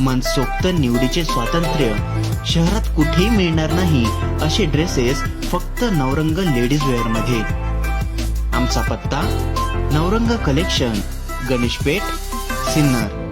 मनसोक्त निवडीचे स्वातंत्र्य. शहरात कुठेही मिळणार नाही असे ड्रेसेस फक्त नवरंग लेडीज वेअरमध्ये. आमचा पत्ता नवरंग कलेक्शन गणेशपेठ सिन्नर.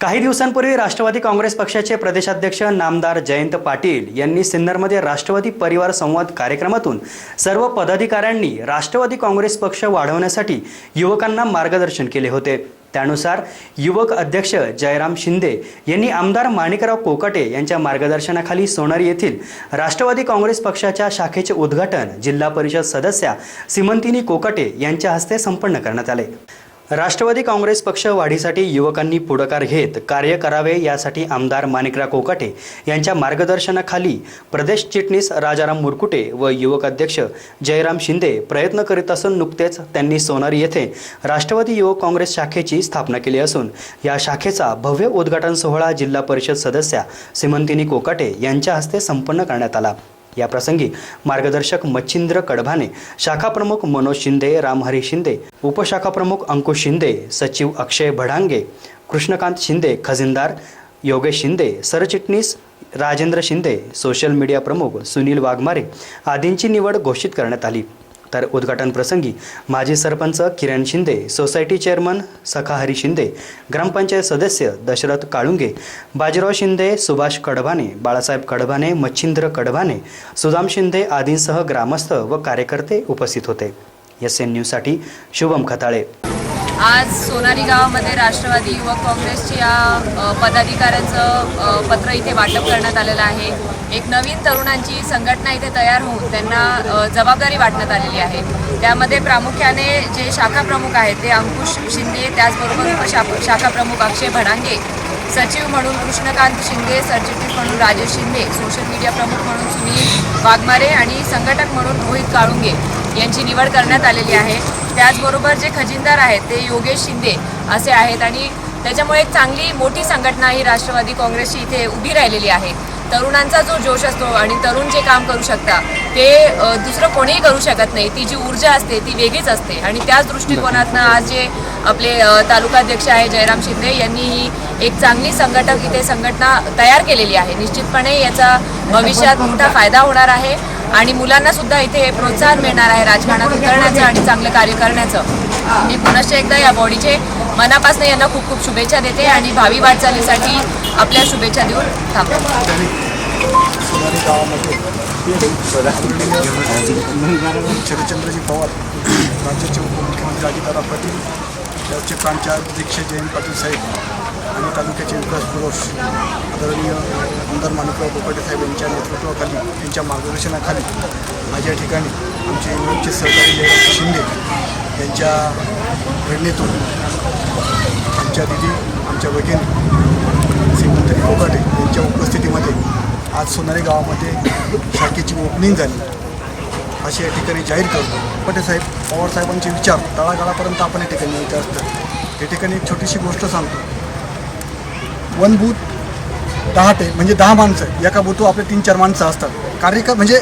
काही दिवसांपूर्वी राष्ट्रवादी काँग्रेस पक्षाचे प्रदेशाध्यक्ष नामदार जयंत पाटील यांनी सिन्नरमध्ये राष्ट्रवादी परिवार संवाद कार्यक्रमातून सर्व पदाधिकाऱ्यांनी राष्ट्रवादी काँग्रेस पक्ष वाढवण्यासाठी युवकांना मार्गदर्शन केले होते. त्यानुसार युवक अध्यक्ष जयराम शिंदे यांनी आमदार माणिकराव कोकाटे यांच्या मार्गदर्शनाखाली सोनारी येथील राष्ट्रवादी काँग्रेस पक्षाच्या शाखेचे उद्घाटन जिल्हा परिषद सदस्या सिमंतिनी कोकाटे यांच्या हस्ते संपन्न करण्यात आले. राष्ट्रवादी काँग्रेस पक्ष वाढीसाठी युवकांनी पुढाकार घेत कार्य करावे यासाठी आमदार माणिकराव कोकाटे यांच्या मार्गदर्शनाखाली प्रदेश चिटणीस राजाराम मुरकुटे व युवक अध्यक्ष जयराम शिंदे प्रयत्न करीत असून नुकतेच त्यांनी सोनारी येथे राष्ट्रवादी युवक काँग्रेस शाखेची स्थापना केली असून या शाखेचा भव्य उद्घाटन सोहळा जिल्हा परिषद सदस्या सिमंतिनी कोकाटे यांच्या हस्ते संपन्न करण्यात आला. याप्रसंगी मार्गदर्शक मच्छिंद्र कडभाने शाखा प्रमुख मनोज शिंदे रामहरी शिंदे उपशाखा प्रमुख अंकुश शिंदे सचिव अक्षय भडांगे कृष्णकांत शिंदे खजिनदार योगेश शिंदे सरचिटणीस राजेंद्र शिंदे सोशल मीडिया प्रमुख सुनील वाघमारे आदींची निवड घोषित करण्यात आली. तर उद्घाटन प्रसंगी माजी सरपंच किरण शिंदे सोसायटी चेअरमन सखाहरी शिंदे ग्रामपंचायत सदस्य दशरथ काळुंगे बाजीराव शिंदे सुभाष कडभाने बाळासाहेब कडभाने मच्छिंद्र कडभाने सुदाम शिंदे आदींसह ग्रामस्थ व कार्यकर्ते उपस्थित होते. एस एन न्यूजसाठी शुभम खताळे. आज सोनारी गावामध्ये राष्ट्रवादी युवक काँग्रेसच्या पदाधिकाऱ्यांचं पत्र इथे वाटप करण्यात आलेलं आहे. एक नवीन तरुणांची संघटना इथे तयार होऊन त्यांना जबाबदारी वाटण्यात आलेली आहे. त्यामध्ये प्रामुख्याने जे शाखा प्रमुख आहेत ते अंकुश शिंदे त्याचबरोबर उपशाख शाखा प्रमुख अक्षय भडांगे सचिव म्हणून कृष्णकांत शिंदे सरचिटणीस म्हणून राजेश शिंदे सोशल मीडिया प्रमुख म्हणून सुनील वाघमारे आणि संघटक म्हणून रोहित काळुंगे. यांची निवड करण्यात आलेली आहे. त्याचबरोबर जे खजिनदार आहेत ते योगेश शिंदे असे आहेत आणि त्याच्यामुळे एक चांगली मोठी संघटना ही राष्ट्रवादी काँग्रेसची इथे उभी राहिलेली आहे. तरुणांचा जो जोश असतो आणि तरुण जे काम करू शकता ते दुसरं कोणीही करू शकत नाही. ती जी ऊर्जा असते ती वेगळीच असते. आणि त्याच दृष्टिकोनातनं आज जे आपले तालुकाध्यक्ष आहे जयराम शिंदे यांनी ही एक चांगली संघटक इथे संघटना तयार केलेली आहे. निश्चितपणे याचा भविष्यात मोठा फायदा होणार आहे. आणि मुलांना सुद्धा इथे प्रोत्साहन मिळणार आहे राजकारणात उतरण्याचं आणि चांगलं कार्य करण्याचं. मी पुनश्च एकदा या बॉडीचे मनापासून यांना खूप खूप शुभेच्छा देते आणि भावी वाटचालीसाठी आपल्या शुभेच्छा देऊन थांबतो. शरदचंद्रजी पवार राज्याचे उपमुख्यमंत्री अजितदादा पाटील त्याचे प्रांचाध्यक्ष अध्यक्ष जयंत पाटील साहेब आणि तालुक्याचे विकास पुरुष आदरणीय आमदार माणिकराव बोकाटे साहेब यांच्या नेतृत्वाखाली यांच्या मार्गदर्शनाखाली माझ्या ठिकाणी आमचे युवकचे सहकारी जयराम शिंदे यांच्या प्रेरणेतून आमच्या दिदी आमच्या भगिनी श्रीमंत कोकाटे यांच्या उपस्थितीमध्ये आज सोनारी गावामध्ये शाखेची ओपनिंग झाली. अशी या ठिकाणी जाहीर करतो. पटेसाहेब पवारसाहेबांचे विचार तळागाळापर्यंत आपण या ठिकाणी येत असतात या ठिकाणी एक छोटीशी गोष्ट सांगतो. वन बूथ दहा ते म्हणजे दहा माणसं एका बूथवर आपले तीन चार माणसं असतात. कार्यकर म्हणजे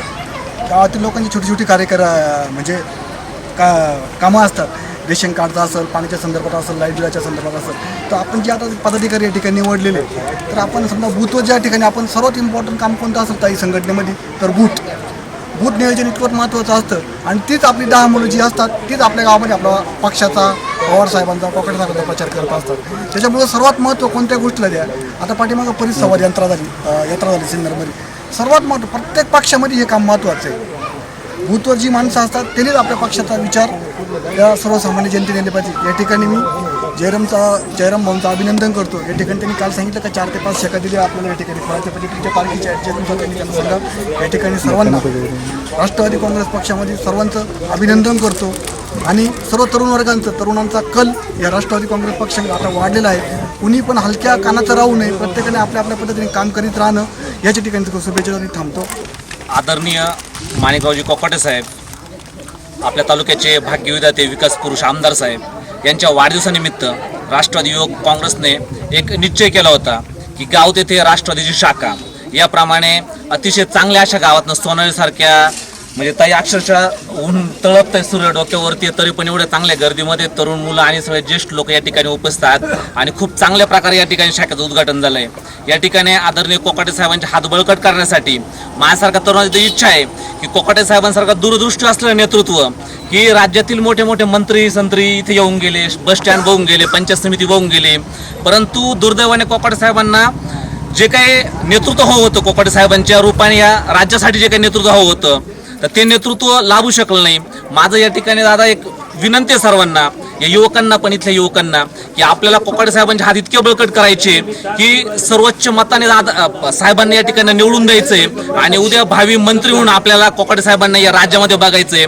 गावातील लोकांची छोटी छोटी कार्यकर म्हणजे का कामं असतात. रेशन कार्डचं असेल पाण्याच्या संदर्भात असेल लाइट बिलाच्या संदर्भात असेल. तर आपण जे आता पदाधिकारी या ठिकाणी निवडलेले तर आपण समजा बूथवर ज्या ठिकाणी आपण सर्वात इम्पॉर्टंट काम कोणतं असेल काही संघटनेमध्ये? तर बूथ. बूथ नियोजन इतकं महत्त्वाचं असतं. आणि तीच आपली दहा मुलं जी असतात तीच आपल्या गावामध्ये आपला पक्षाचा पवार साहेबांचा कोकण साहेबांचा प्रचार करत असतात. त्याच्यामुळे सर्वात महत्त्व कोणत्या गोष्टीला द्या? आता पाठीमागं परिसंवाद यंत्रा झाली यात्रा झाली सिन्नरमध्ये. सर्वात महत्त्व प्रत्येक पक्षामध्ये हे काम महत्त्वाचं आहे. बूथवर जी माणसं असतात त्यांनीच आपल्या पक्षाचा विचार या सर्वसामान्य जनतेने पाहिजे. या ठिकाणी मी जयरामचा जयराम भाऊंचं अभिनंदन करतो. या ठिकाणी त्यांनी काल सांगितलं का चार ते पाच शाखा दिली आपल्याला या ठिकाणी. फळाच्या पलीकडच्या पार्टीच्या ॲडजस्टनुसार त्यांनी त्यांना सांगा या ठिकाणी सर्वांना राष्ट्रवादी काँग्रेस पक्षामध्ये सर्वांचं अभिनंदन करतो. आणि सर्व तरुण वर्गांचं तरुणांचा कल या राष्ट्रवादी काँग्रेस पक्षाने आता वाढलेला आहे. कुणी पण हलक्या कानाचं राहू नये प्रत्येकाने आपल्या आपल्या पद्धतीने काम करीत राहणं याच्या ठिकाणी शुभेच्छा थांबतो. आदरणीय माणिकरावजी कोकाटे साहेब आपल्या तालुक्याचे भाग्यविधाते विकास पुरुष आमदार साहेब यांच्या वाढदिवसानिमित्त राष्ट्रवादी युवक काँग्रेसने एक निश्चय केला होता की गाव तेथे राष्ट्रवादीची शाखा. याप्रमाणे अतिशय चांगल्या अशा गावातनं सोनालीसारख्या म्हणजे ताई अक्षरशः ऊन तळपत आहे सूर्य डोक्यावरती तरी पण एवढ्या चांगल्या गर्दीमध्ये तरुण मुलं आणि सगळे ज्येष्ठ लोक या ठिकाणी उपस्थित आहेत. आणि खूप चांगल्या प्रकारे या ठिकाणी शाखेचं उद्घाटन झालं आहे या ठिकाणी आदरणीय कोकाटे साहेबांचे हात बळकट करण्यासाठी माझ्यासारख्या तरुणाची इच्छा आहे की कोकाटे साहेबांसारखा दूरदृष्टी असलेलं नेतृत्व की राज्यातील मोठे मोठे मंत्री संत्री इथे येऊन गेले बस स्टँड बघून गेले पंचायत समिती बघून गेले. परंतु दुर्दैवाने कोकाटे साहेबांना जे काही नेतृत्व हवं होतं कोकाटे साहेबांच्या रूपाने या राज्यासाठी जे काही नेतृत्व हवं होतं तर ते नेतृत्व लाभू शकलं नाही. माझं या ठिकाणी दादा एक विनंती आहे सर्वांना या युवकांना पण इथल्या युवकांना की आपल्याला कोकाटे साहेबांचे हात इतके बळकट करायचे की सर्वोच्च मताने दादा- साहेबांना या ठिकाणी निवडून द्यायचंय आणि उद्या भावी मंत्री म्हणून आपल्याला कोकाटे साहेबांना या राज्यामध्ये बघायचंय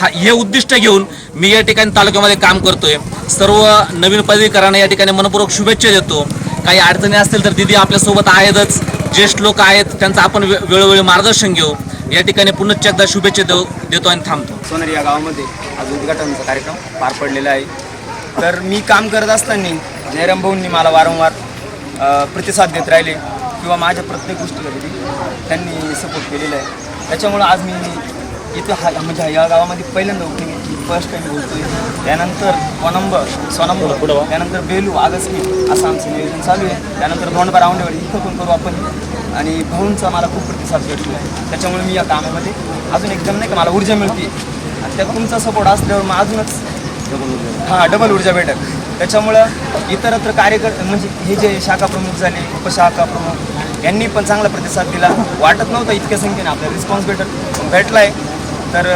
हा हे उद्दिष्ट घेऊन मी या ठिकाणी तालुक्यामध्ये काम करतोय. सर्व नवीन पदवीकरांना या ठिकाणी मनपूर्वक शुभेच्छा देतो. काही अडचणी असतील तर दिदी आपल्यासोबत आहेतच. ज्येष्ठ लोक आहेत त्यांचं आपण वे- वेळोवेळी मार्गदर्शन घेऊ. या ठिकाणी पुनश्च एकदा शुभेच्छा देऊ देतो आणि थांबतो. सोनर या गावामध्ये आज उद्घाटनाचा कार्यक्रम पार पडलेला आहे. तर मी काम करत असताना जयराम भाऊंनी मला वारंवार प्रतिसाद देत राहिले किंवा माझ्या प्रत्येक गोष्टीवरती त्यांनी सपोर्ट केलेला आहे. त्याच्यामुळं आज मी इथं हा म्हणजे या गावामध्ये पहिल्यांदा उठले फर्स्ट टाईम बोलतोय त्यानंतर कोनंबर सोनंबर त्यानंतर बेलू आगस्की असं आमचं नियोजन चालू आहे. त्यानंतर दोंडबा राऊंडेवाडी इथं पण करू आपण. आणि भाऊंचा मला खूप प्रतिसाद भेटतो आहे त्याच्यामुळे मी या कामामध्ये अजून एकदम नाही का मला ऊर्जा मिळते आणि त्यात तुमचा सपोर्ट असल्यावर मग अजूनच हां डबल ऊर्जा भेटत त्याच्यामुळं इतरत्र कार्यकर म्हणजे हे जे शाखा प्रमुख झाले उपशाखा प्रमुख यांनी पण चांगला प्रतिसाद दिला. वाटत नव्हतं इतक्या संख्येने आपल्याला रिस्पॉन्स भेटत भेटला आहे तर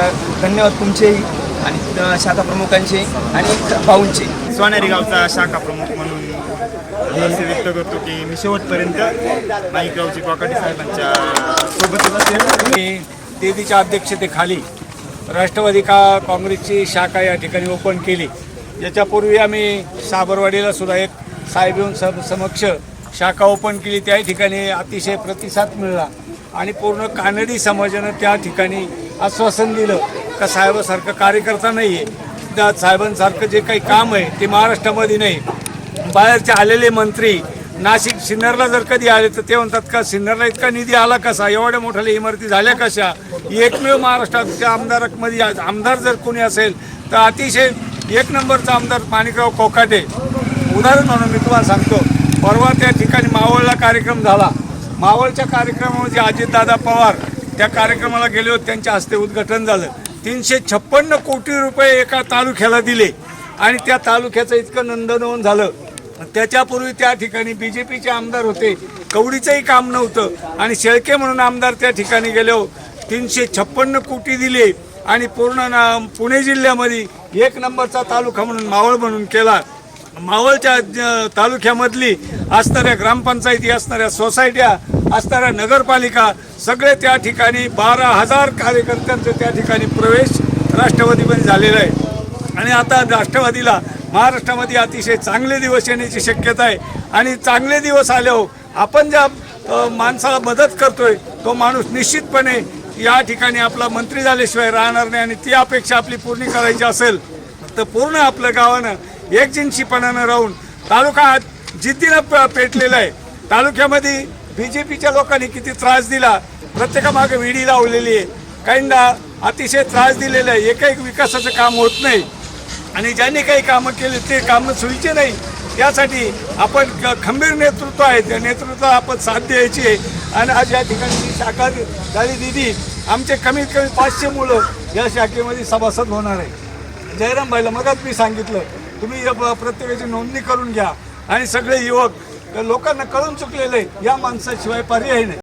धन्यवाद तुमचेही. आणि शाखा प्रमुखांचे आणि भाऊंचे. सोनेरी गावचा शाखा प्रमुख म्हणून असे व्यक्त करतो की मी शेवटपर्यंत नाईकरावची कोकाटे साहेबांच्या सोबतच असेल मी तेदीच्या अध्यक्षतेखाली राष्ट्रवादी का काँग्रेसची शाखा या ठिकाणी ओपन केली. याच्यापूर्वी आम्ही साबरवाडीला सुद्धा एक साहेब येऊन सम समक्ष शाखा ओपन केली. त्या ठिकाणी अतिशय प्रतिसाद मिळाला. आणि पूर्ण कानडी समाजानं त्या ठिकाणी आश्वासन दिलं का साहेबासारखं कार्यकर्ता नाही आहे त्या साहेबांसारखं जे काही काम आहे ते महाराष्ट्रामध्ये नाही. बाहेरचे आलेले मंत्री नाशिक सिन्नरला जर कधी आले तर ते म्हणतात का सिन्नरला इतका निधी आला कसा? एवढ्या मोठ्या इमारती झाल्या कशा? एकमेव महाराष्ट्राच्या आमदारामध्ये आमदार जर कोणी असेल तर अतिशय एक नंबरचा आमदार माणिकराव कोकाटे. उदाहरण म्हणून मी तुम्हाला सांगतो. परवा त्या ठिकाणी मावळला कार्यक्रम झाला. मावळच्या कार्यक्रमामध्ये अजितदादा पवार त्या कार्यक्रमाला गेले होते त्यांच्या हस्ते उद्घाटन झालं. तीनशे छप्पन्न कोटी रुपये एका तालुक्याला दिले. आणि त्या तालुक्याचं इतकं नंदनवन झालं. त्याच्यापूर्वी त्या ठिकाणी बी जे पीचे आमदार होते. कवडीचंही काम नव्हतं. आणि शेळके म्हणून आमदार त्या ठिकाणी गेले हो. तीनशे छप्पन्न कोटी दिले. आणि पूर्ण ना पुणे जिल्ह्यामध्ये एक नंबरचा तालुका म्हणून मावळ म्हणून केला. मावळच्या तालुक्यामधली असणाऱ्या ग्रामपंचायती असणाऱ्या सोसायट्या असणाऱ्या नगरपालिका सगळे त्या ठिकाणी बारा हजार कार्यकर्त्यांचं त्या ठिकाणी प्रवेश राष्ट्रवादीमध्ये झालेला आहे. आणि आता राष्ट्रवादीला महाराष्ट्रामध्ये अतिशय चांगले दिवस येण्याची शक्यता आहे. आणि चांगले दिवस आल्यावर आपण ज्या माणसाला मदत करतोय तो माणूस निश्चितपणे या ठिकाणी आपला मंत्री झाल्याशिवाय राहणार नाही आणि ती अपेक्षा आपली पूर्ण करायची असेल तर पूर्ण आपलं गावानं एकजिनशीपणानं राहून तालुका जिद्दीनं पेटलेला आहे. तालुक्यामध्ये बी जे पीच्या लोकांनी किती त्रास दिला. प्रत्येकामागे विडी लावलेली आहे. काहींना अतिशय त्रास दिलेला आहे. एकही विकासाचं काम होत नाही. आणि ज्यांनी काही कामं केली ते कामं सोयीचे नाही. त्यासाठी आपण खंबीर नेतृत्व आहे. त्या नेतृत्वाला आपण साथ द्यायची आहे. आणि आज या ठिकाणी शाखा झाली दिदी आमचे कमीत कमी पाचशे मुलं या शाखेमध्ये सभासद होणार आहे. जयराम भाईला मगाच मी सांगितलं तुम्ही या प्रत्येकाची नोंदणी करून घ्या. आणि सगळे युवक लोकांना कळून चुकलेलं आहे, या माणसाशिवाय पर्याय नाही.